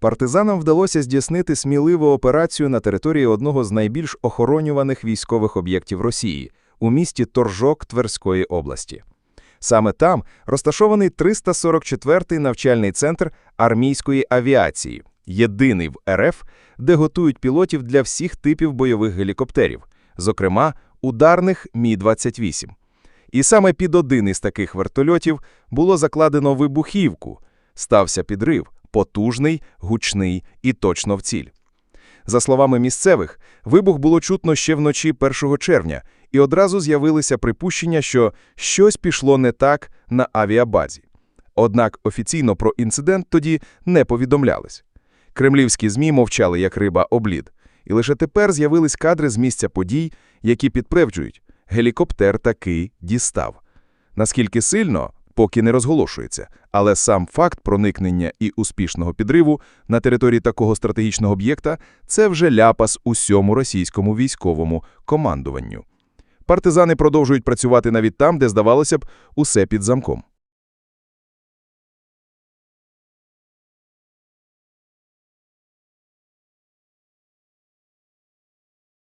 Партизанам вдалося здійснити сміливу операцію на території одного з найбільш охоронюваних військових об'єктів Росії у місті Торжок Тверської області. Саме там розташований 344-й навчальний центр армійської авіації, єдиний в РФ, де готують пілотів для всіх типів бойових гелікоптерів, зокрема ударних Мі-28. І саме під один із таких вертольотів було закладено вибухівку. Стався підрив, потужний, гучний і точно в ціль. За словами місцевих, вибух було чутно ще вночі 1 червня, і одразу з'явилися припущення, що щось пішло не так на авіабазі. Однак офіційно про інцидент тоді не повідомлялось. Кремлівські ЗМІ мовчали як риба облід, і лише тепер з'явились кадри з місця подій, які підтверджують, гелікоптер таки дістав. Наскільки сильно, поки не розголошується, але сам факт проникнення і успішного підриву на території такого стратегічного об'єкта – це вже ляпас усьому російському військовому командуванню. Партизани продовжують працювати навіть там, де, здавалося б, усе під замком.